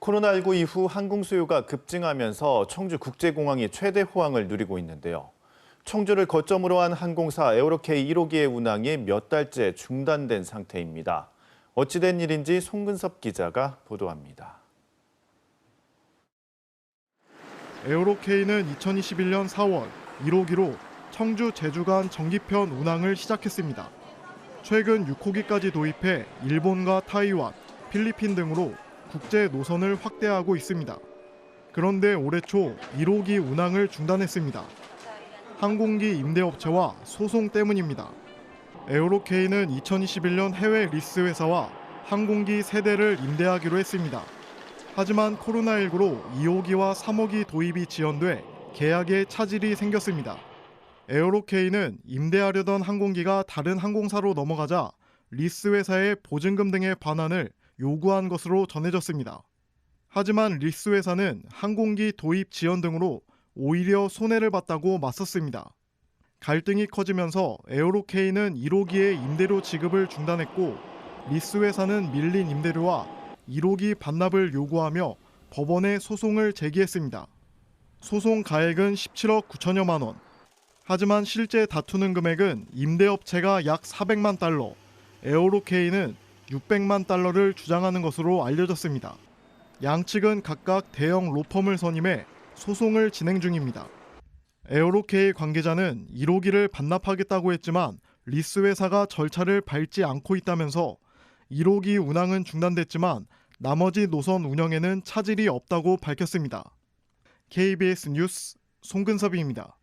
코로나19 이후 항공 수요가 급증하면서 청주 국제공항이 최대 호황을 누리고 있는데요. 청주를 거점으로 한 항공사 에어로케이 1호기의 운항이 몇 달째 중단된 상태입니다. 어찌된 일인지 송근섭 기자가 보도합니다. 에어로케이는 2021년 4월 1호기로 청주 제주 간 정기편 운항을 시작했습니다. 최근 6호기까지 도입해 일본과 타이완, 필리핀 등으로 국제 노선을 확대하고 있습니다. 그런데 올해 초 1호기 운항을 중단했습니다. 항공기 임대업체와 소송 때문입니다. 에어로케이는 2021년 해외 리스 회사와 항공기 세대를 임대하기로 했습니다. 하지만 코로나19로 2호기와 3호기 도입이 지연돼 계약에 차질이 생겼습니다. 에어로케이는 임대하려던 항공기가 다른 항공사로 넘어가자 리스 회사의 보증금 등의 반환을 요구한 것으로 전해졌습니다. 하지만 리스 회사는 항공기 도입 지연 등으로 오히려 손해를 봤다고 맞섰습니다. 갈등이 커지면서 에어로케이는 1호기의 임대료 지급을 중단했고 리스 회사는 밀린 임대료와 1호기 반납을 요구하며 법원에 소송을 제기했습니다. 소송 가액은 17억 9천여만 원. 하지만 실제 다투는 금액은 임대업체가 약 400만 달러, 에어로케이는 600만 달러를 주장하는 것으로 알려졌습니다. 양측은 각각 대형 로펌을 선임해 소송을 진행 중입니다. 에어로케이 관계자는 1호기를 반납하겠다고 했지만 리스 회사가 절차를 밟지 않고 있다면서 1호기 운항은 중단됐지만 나머지 노선 운영에는 차질이 없다고 밝혔습니다. KBS 뉴스 송근섭입니다.